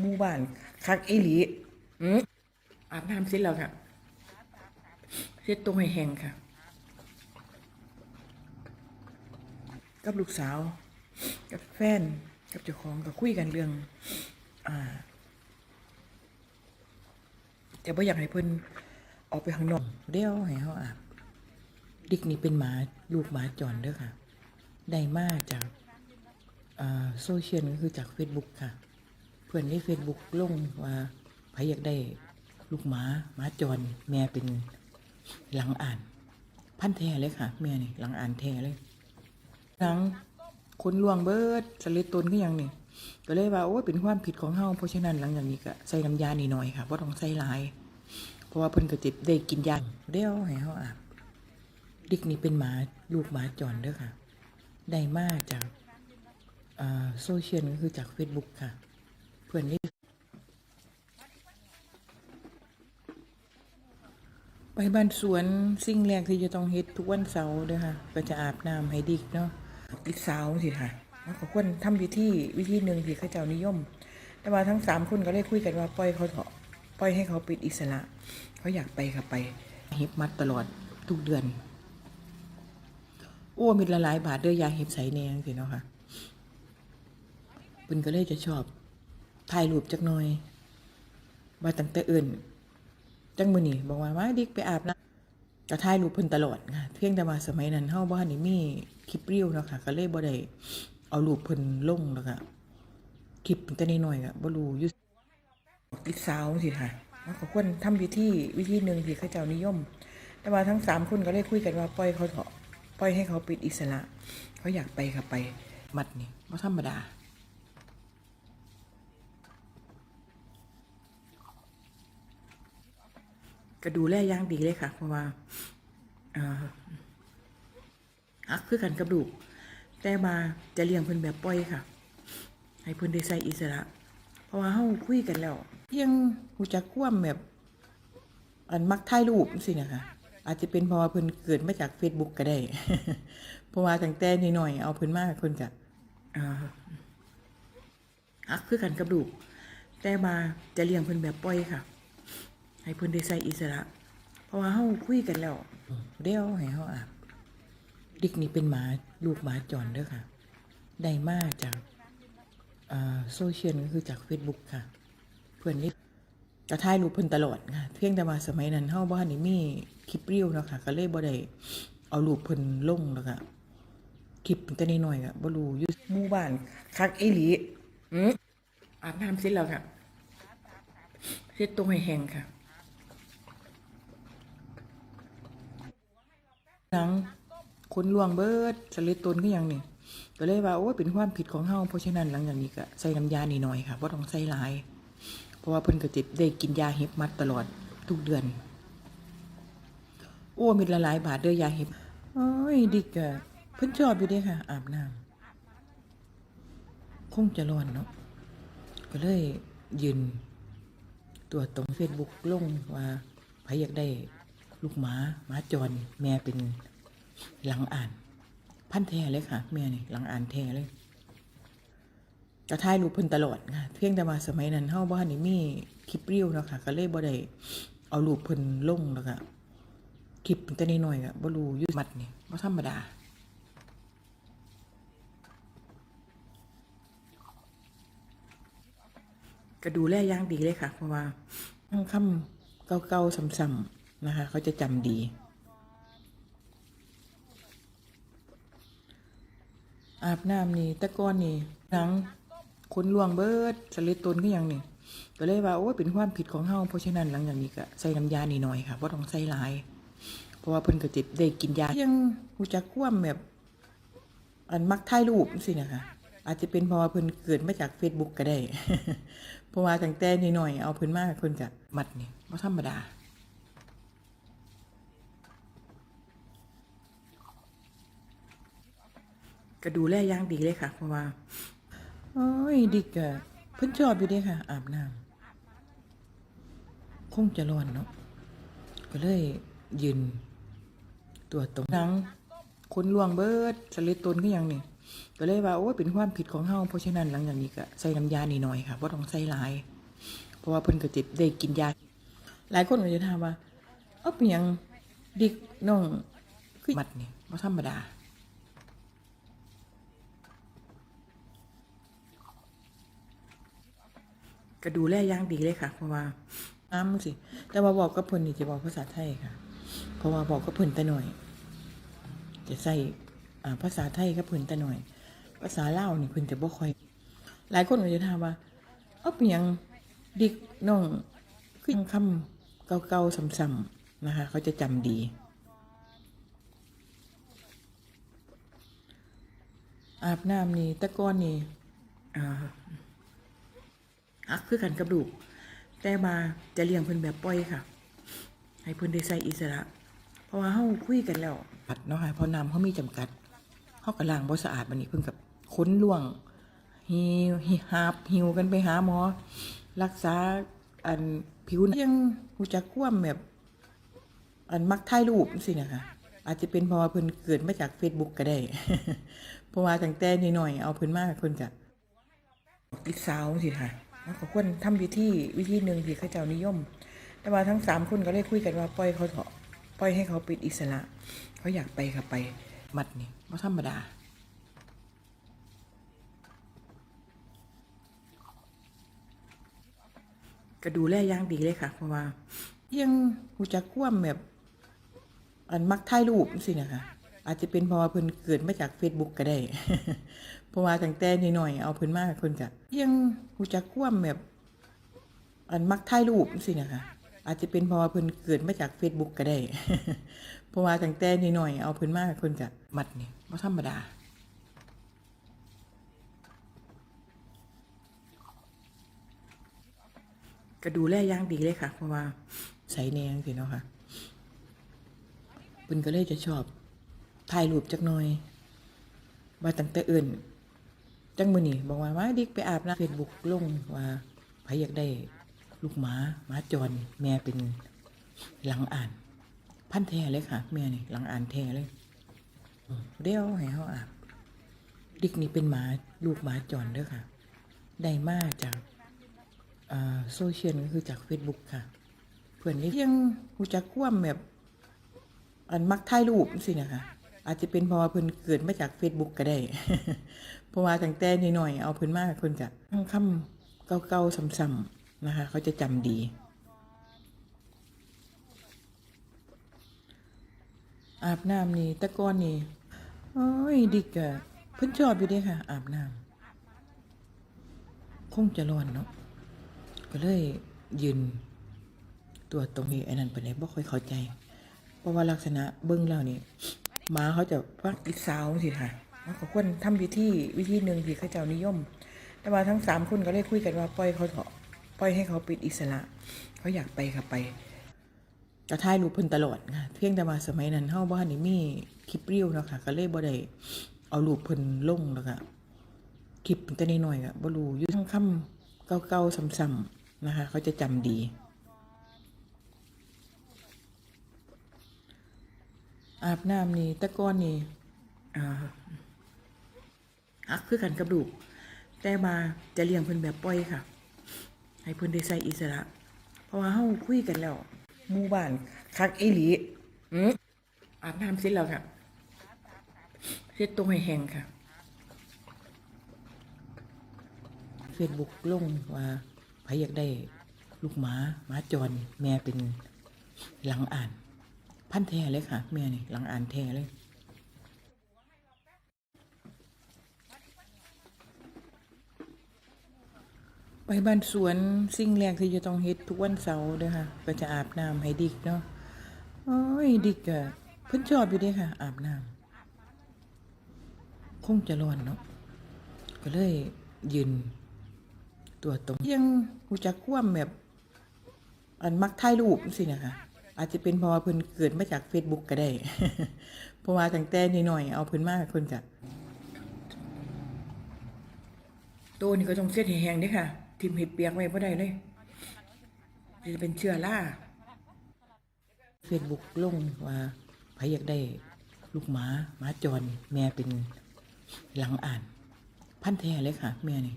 หมู่บ้านคักอีหลีอืมอาบน้ำเสร็จแล้วค่ะเสร็จตรงให้แห้งค่ะ กับลูกสาว กับแฟน กับเจ้าของก็คุยกันเรื่อง อ่าแต่บ่อยากให้เพิ่นออกไปข้างนอกเดี๋ยวให้เฮาอาบดิกนี่เป็นหมาลูกหมาจรเด้อค่ะ ได้มาจากอ่าโซเชียลก็คือจาก Facebook ค่ะ เพื่อนใน Facebook ลงว่าใครอยากได้ลูกหมาหมาจรแม่เป็นหลังอ่าน พันแท้เลยค่ะ แม่นี่หลังอ่านแท้เลยหลังคนลวงเบิดสลิดตนก็ยังนี่ก็เลยว่าโอ้เป็นความผิดของเฮาเพราะฉะนั้นหลังจากนี้ก็ใส่น้ำยานี่หน่อยค่ะบ่ต้องใส่หลาย เพราะว่าเพิ่นก็จิตได้กินยาเดี๋ยวให้เฮาอาบดิกนี่เป็นหมาลูกหมาจรเด้อค่ะ ได้มาจากโซเชียลก็คือจาก Facebook ค่ะ เพื่อนนี่ไปบ้านสวนสิ่งแรกที่จะต้องเฮ็ดทุกวันเสาร์เด้อค่ะ ก็จะอาบน้ำให้ดิกเนาะดิกสาวสิค่ะแล้วก็ควรทำวิธีวิธีหนึ่งที่เขาเจ้านิยม แต่ว่าทั้งสามคนก็เลยคุยกันว่าปล่อยเขาเถอะปล่อยให้เขาเป็นอิสระ เขาอยากไปก็ไปเฮ็บมัดตลอดทุกเดือน โอ้มีละหลายบาทเด้อยาเห็บใสแนงสิเนาะค่ะเพิ่นก็เลยจะชอบ ถ่ายรูปจักหน่อยว่าตั้งแต่อื่นจังมือนี้บอกว่ามาดิกไปอาบน้ำก็ถ่ายรูปเพิ่นตลอดค่ะเพียงแต่ว่าสมัยนั้นเฮาบ่ทันได้มีคลิปเรียวเนาะค่ะก็เลยบ่ได้เอารูปเพิ่นลงแล้วก็คลิปแต่น้อยๆก็บ่รู้อยู่ติดสาวสิค่ะแล้วก็ควรทำวิธีวิธีหนึ่งที่เขาเจ้านิยม แต่ว่าทั้งสามคนก็เลยคุยกันว่าปล่อยเขาเถอะปล่อยให้เขาป็นอิสระ เขาอยากไปก็ไป มัดนี่ไม่ธรรมดา ก็ดูแลย่างดีเลยค่ะ เพราะว่าอักคือกันกับลูก แต่มาจะเลี้ยงเพิ่นแบบปล่อยค่ะ ให้เพิ่นได้ใส่อิสระ เพราะว่าเฮาคุยกันแล้วยังหูจักความแบบ อันมักถ่ายรูปสินะคะอาจจะเป็นเพราะว่าเพิ่นเกิดมาจาก Facebook ก็ได้ เพราะว่าตั้งแต่น้อยๆเอาเพิ่นมาเพิ่นก็อ่าฮักคือกันกับลูก แต่มาจะเลี้ยงเพิ่นแบบปล่อยค่ะ ให้เพิ่นได้ใส่อิสระ เพราะว่าเฮาคุยกันแล้วเดี๋ยวให้เฮาอาบดิกนี่เป็นหมาลูกหมาจรเด้อค่ะ ได้มาจากโซเชียลก็คือจาก Facebook ค่ะ เพื่อนนี่ก็ถ่ายรูปเพิ่นตลอดค่ะ เพียงแต่ว่าสมัยนั้นเฮาบ่ทันได้มีคลิปเรียวเนาะค่ะก็เลยบ่ได้เอารูปเพิ่นลงแล้วก็คลิปแต่น้อยๆก็บ่รู้อยู่หมู่บ้านคักอีหลีอืมอาบน้ำเสร็จแล้วค่ะเสร็จตรงให้แห้งค่ะ หนังคนลวงเบิดสลิดตนก็ยังนี่ก็เลยว่าโอ้เป็นความผิดของเฮาเพราะฉะนั้นหลังจากนี้ก็ใส่น้ำยานี่หน่อยค่ะบ่ต้องใส่หลาย เพราะว่าเพิ่นก็จิได้กินยาเห็บมัดตลอดทุกเดือน โอ้มีละหลายบาทเด้อยาเห็บโอ้ยดิกะเพิ่นชอบอยู่เด้ค่ะ อาบน้ำคงจะร้อนเนาะก็เลยยืน ตัวตรง Facebook ลงว่าใครอยากได้ ลูกหมาหมาจรแม่เป็นหลังอ่าน พันแท้เลยค่ะ แม่นี่หลังอ่านแท้เลยก็ถ่ายรูปเพิ่นตลอดค่ะเพียงแต่ว่าสมัยนั้นเฮาบ่ทันได้มีคลิปเรียวเนาะค่ะก็เลยบ่ได้เอารูปเพิ่นลงแล้วก็คลิปแต่น้อยๆก็บ่รู้อยู่มัดนี่บ่ธรรมดาก็ดูแลอย่างดีเลยค่ะ เพราะว่าทั้งคำเก่าๆซ้ำๆ นะคะ เขาจะจำดี อาบน้ำนี่ตะก้อนนี่หนังคนลวงเบิดสลิดตนก็ยังนี่ก็เลยว่าโอ้เป็นความผิดของเฮาเพราะฉะนั้นหลังจากนี้ก็ใส่น้ำยานีหน่อยค่ะว่าะต้องใส่หลาย เพราะว่าเพิ่นก็จิได้กินยายังหูจักความแบบ อันมักถ่ายรูปสินะคะอาจจะเป็นเพราะว่าเพิ่นเกิดมาจาก Facebook ก็ได้ เพราะว่าตั้งแต่น้อยเอาเพิ่นมากเพิ่นก็มัดนี่บ่ธรรมดา ก็ดูแลอย่างดีเลยค่ะ เพราะว่าโอ้ยดิกอะเพิ่นชอบอยู่เด้ค่ะ อาบน้ำคงจะร้อนเนาะก็เลยยืนตัวตรงนังคนลวงเบิดสลิดตนก็ยังนี่ก็เลยว่าโอ้เป็นความผิดของเฮาเพราะฉะนั้นหลังจากนี้ก็ใส่น้ำยานี่หน่อยค่ะบ่ต้องใส่หลาย เพราะว่าเพิ่นก็จะได้กินยา หลายคนก็จะถามว่า เอาเป็นยังดิกน้องคือมัดนี่บ่ธรรมดา ก็ดูแลอย่างดีเลยค่ะ เพราะว่าอ้ามสิ แต่ว่าบอกกับเพิ่นนี่จะบอกภาษาไทยค่ะ เพราะว่าบอกกับเพิ่นแต่หน่อย จะใส่ภาษาไทยกับเพิ่นแต่หน่อย ภาษาเล่านี่เพิ่นจะบ่ค่อย หลายคนก็จะถามว่าเอาเป็นยังดิกน้องคือคำเก่าๆซ้ำๆนะคะ เขาจะจำดีอาบน้ำนี่ตะก้อนนี่อ่า อักคือกันกับลูก แต่มาจะเลี้ยงเพิ่นแบบปล่อยค่ะ ให้เพิ่นได้ใส่อิสระ เพราะว่าเฮาคุยกันแล้วปัดเนาะค่ะเพราะน้ำเขามีจำกัดเฮาก็ล้างบ่สะอาดบัดนี้เพิ่นกับค้นล่วงหิวหิหาบหิวกันไปหาหมอ รักษาอันผิวหนังยังหูจักความแบบ อันมักถ่ายรูปสินะคะอาจจะเป็นเพราะว่าเพิ่นเกิดมาจาก Facebook ก็ได้ เพราะว่าตั้งแต่น้อยๆเอาเพิ่นมาเพิ่นก็ติดสาวสิค่ะ แล้วก็ควรทำวิธีวิธีหนึ่งที่เขาเจ้านิยม แต่ว่าทั้งสามคนก็เลยคุยกันว่าปล่อยเขาเถอะปล่อยให้เขาเป็นอิสระ เขาอยากไปก็ไปมัดนี่ไม่ธรรมดาก็ดูแลอย่างดีเลยค่ะ เพราะว่ายังหูจักความแบบ อันมักถ่ายรูปสินะคะ อาจจะเป็นเพราะว่าเพิ่นเกิดมาจาก Facebook ก็ได้ เพราะว่าตั้งแต่น้อยๆเอาเพิ่นมาเพิ่นก็ยังหูจักความแบบอันมักถ่ายรูปสินะคะอาจจะเป็นเพราะว่าเพิ่นเกิดมาจาก Facebook ก็ได้ เพราะว่าตั้งแต่น้อยๆเอาเพิ่นมาเพิ่นก็มัดนี่บ่ธรรมดาก็ดูแลอย่างดีเลยค่ะ เพราะว่าใส่แนงสิเนาะค่ะเพิ่นก็เลยจะชอบ ถ่ายรูปจักหน่อย ว่าตั้งแต่อื่น จังมือนี้บอกว่ามาดิกไปอาบน้ำเฟซบุ๊กลงว่าใครอยากได้ลูกหมาหมาจรแม่เป็นหลังอ่าน พันแท้เลยค่ะ แม่นี่หลังอ่านแท้เลยเดี๋ยวให้เฮาอาบดิกนี่เป็นหมาลูกหมาจรเด้อค่ะ ได้มาจากโซเชียลก็คือจาก Facebook ค่ะ เพื่อนนี่ยังหูจักความแบบอันมักถ่ายรูปสินะคะ อาจจะเป็นเพราะว่าเพิ่นเกิดมาจาก Facebook ก็ได้ เพราะว่าตั้งแต่น้อยๆเอาเพิ่นมาเพิ่นก็ทั้งคำเก่าๆซ้ำๆนะคะ เขาจะจำดีอาบน้ำนี่ตะก้อนนี่โอ้ยดิกอะเพิ่นชอบอยู่เด้ค่ะ อาบน้ำคงจะร้อนเนาะก็เลยยืน ตัวตรงนี้ไอ้นั่นไปไหนบ่ค่อยเข้าใจ เพราะว่าลักษณะเบิ้งแล้วนี่ หมาเขาจะพักอิสาวสิค่ะแล้วก็ควรทำวิธีวิธีหนึ่งที่เขาเจ้านิยม แต่ว่าทั้งสามคนก็เลยคุยกันว่าปล่อยเขาเถอะปล่อยให้เขาป็นอิสระ เขาอยากไปก็ไปจะถ่ายรูปเพิ่นตลอดค่ะเพียงแต่ว่าสมัยนั้นเฮาบ่ทันได้มีคลิปเรียวเนาะค่ะก็เลยบ่ได้เอารูปเพิ่นลงแล้วก็คลิปแต่น้อยๆก็บ่รู้อยู่ทั้งคำเก่าๆซ้ำๆนะคะ เขาจะจำดี อาบน้ำนี่ตะก้อนนี่อ่าอักคือกันกับลูก แต่มาจะเลี้ยงเพิ่นแบบปล่อยค่ะ ให้เพิ่นได้ใส่อิสระ เพราะว่าเฮาคุยกันแล้วหมู่บ้านคักอีหลีอืมอาบน้ำเสร็จแล้วค่ะเสร็จตรงให้แห้งค่ะเฟซบุ๊กลงว่าใครอยากได้ลูกหมาหมาจรแม่เป็นหลังอ่าน พันแท้เลยค่ะแม่นี่หลังอ่านแท้เลยไปบ้านสวนสิ่งแรกที่จะต้องเฮ็ดทุกวันเสาร์เด้อค่ะ ก็จะอาบน้ำให้ดิกเนาะโอ้ยดิกอะเพิ่นชอบอยู่เด้ค่ะ อาบน้ำคงจะร้อนเนาะก็เลยยืน ตัวตรงยังหูจักความแบบ อันมักถ่ายรูปสินะคะ อาจจะเป็นเพราะว่าเพิ่นเกิดมาจาก Facebook ก็ได้ เพราะว่าตั้งแต่น้อยเอาเพิ่นมาเพิ่นก็ตัวนี้ก็ต้องเสียดแห้งเด้ค่ะ ทิ่มเห็ดเปียกไว้บ่ได้เลยจะเป็นเชื้อรา Facebook ลงว่าใครอยากได้ลูกหมาหมาจร แม่เป็นหลังอ่าน พันแท้เลยค่ะ แม่นี่